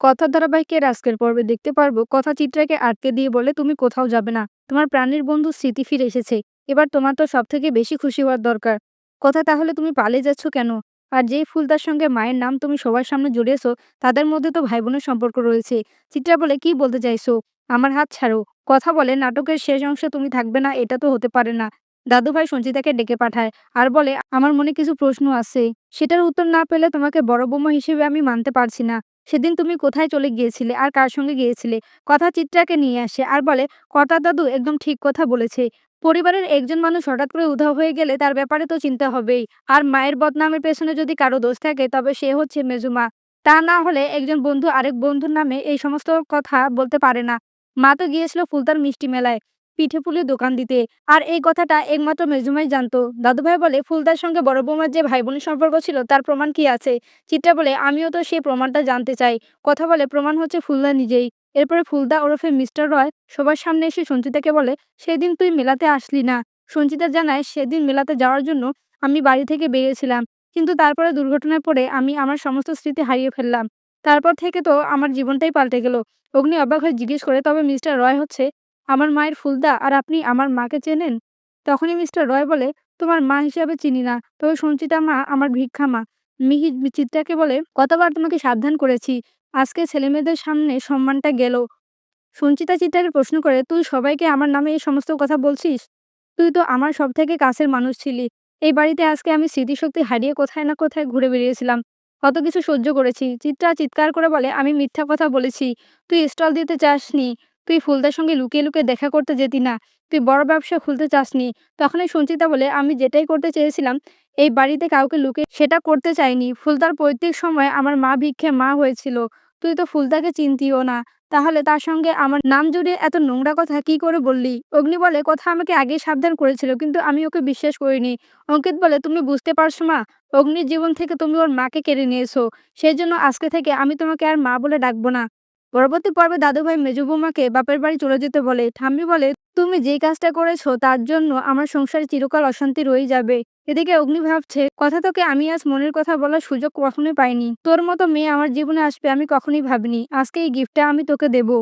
কথার ধারাবাহিকের আজকের পর্বে দেখতে পারব, কথা চিত্রাকে আটকে দিয়ে বলে, তুমি কোথাও যাবে না। তোমার প্রাণের বন্ধু স্মৃতি ফিরে এসেছে। এবার তোমার তো সব থেকে বেশি খুশি হওয়ার দরকার। কথা, তাহলে তুমি পালিয়ে যাচ্ছ কেন? আর যেই ফুলদার সঙ্গে মায়ের নাম তুমি সবার সামনে জড়িয়েছো, তাদের মধ্যে তো ভাই বোনের সম্পর্ক রয়েছে। চিত্রা বলে, কি বলতে চাইছো? আমার হাত ছাড়ো। কথা বলে, নাটকের শেষ অংশে তুমি থাকবে না, এটা তো হতে পারে না। দাদু ভাই সঞ্চিতাকে ডেকে পাঠায় আর বলে, আমার মনে কিছু প্রশ্ন আছে। সেটার উত্তর না পেলে তোমাকে বড় বোমা হিসেবে আমি মানতে পারছি না। সেদিন তুমি কোথায় চলে গিয়েছিলে? আর কার সঙ্গে গিয়েছিলে? কথা চিত্রাকে নিয়ে আসে আর বলে, কর্তা দাদু একদম ঠিক কথা বলেছে। পরিবারের একজন মানুষ হঠাৎ করে উধাও হয়ে গেলে তার ব্যাপারে তো চিন্তা হবেই। আর মায়ের বদনামের পেছনে যদি কারও দোষ থাকে, তবে সে হচ্ছে মেজুমা। তা না হলে একজন বন্ধু আরেক বন্ধুর নামে এই সমস্ত কথা বলতে পারে না। মা তো গিয়েছিল ফুলতার মিষ্টি মেলায়। পিঠে পুলির দোকান দিতে। আর এই কথাটা একমাত্র মেজুমাই জানতো। দাদুভাই বলে, ফুলদার সঙ্গে বড় বৌমার যে ভাই বোনের সম্পর্ক ছিল, তার প্রমাণ কি আছে? চিত্রা বলে, আমিও তো সেই প্রমাণটা জানতে চাই। কথা বলে, প্রমাণ হচ্ছে ফুলদা নিজেই। এরপরে ফুলদা ওরফে মিস্টার রয় সবার সামনে এসে সঞ্চিতাকে বলে, সেদিন তুই মেলাতে আসলি না? সঞ্চিতা জানায়, সেদিন মেলাতে যাওয়ার জন্য আমি বাড়ি থেকে বেরিয়েছিলাম। কিন্তু তারপরে দুর্ঘটনায় পড়ে আমি আমার সমস্ত স্মৃতি হারিয়ে ফেললাম। তারপর থেকে তো আমার জীবনটাই পাল্টে গেল। অগ্নি অবাক হয়ে জিজ্ঞেস করে, তবে মিস্টার রয় হচ্ছে আমার মায়ের ফুলদা আর আপনি আমার মাকে চেনেন? তখনই মিস্টার রয় বলে, তোমার মা হিসাবে চিনি না। তবে সঞ্চিতা মা আমার ভিক্ষা মা। মিহি চিত্রাকে বলে, কতবার তোমাকে সাবধান করেছি। আজকে ছেলেমেয়েদের সামনে সম্মানটা গেল। সঞ্চিতা চিত্রাকে প্রশ্ন করে, তুই সবাইকে আমার নামে এই সমস্ত কথা বলছিস? তুই তো আমার সব থেকে কাছের মানুষ ছিলি। এই বাড়িতে আজকে আমি স্মৃতিশক্তি হারিয়ে কোথায় না কোথায় ঘুরে বেরিয়েছিলাম কত কিছু সহ্য করেছি। চিত্রা চিৎকার করে বলে, আমি মিথ্যা কথা বলেছি। তুই স্টল দিতে চাসনি। তুই ফুলদার সঙ্গে লুকিয়ে লুকিয়ে দেখা করতে যেতি না, তুই বড় ব্যবসা খুলতে চাসনি। তখনই সঞ্চিতা বলে, আমি যেটাই করতে চেয়েছিলাম, এই বাড়িতে কাউকে লুকে সেটা করতে চাইনি। ফুলদার পৈতৃক সময় আমার মা ভিক্ষে মা হয়েছিল। তুই তো ফুলদাকে চিনতিও না। তাহলে তার সঙ্গে আমার নাম জড়িয়ে এত নোংরা কথা কি করে বললি? অগ্নি বলে, কথা আমাকে আগেই সাবধান করেছিল, কিন্তু আমি ওকে বিশ্বাস করিনি। অঙ্কিত বলে, তুমি বুঝতে পারছ মা, অগ্নির জীবন থেকে তুমি ওর মাকে কেড়ে নিয়েছো। সেই জন্য আজকে থেকে আমি তোমাকে আর মা বলে ডাকবো না। পরবর্তী পর্বে দাদুভাই মেজু বৌমাকে বাপের বাড়ি চলে যেতে বলে। ঠাম্মি বলে, তুমি যে কাজটা করেছ তার জন্য আমার সংসারে চিরকাল অশান্তি রয়ে যাবে। এদিকে অগ্নি ভাবছে, কথা তোকে আমি আজ মনের কথা বলার সুযোগ কখনোই পাইনি। তোর মতো মেয়ে আমার জীবনে আসবে আমি কখনোই ভাবিনি। আজকে এই গিফটটা আমি তোকে দেবো।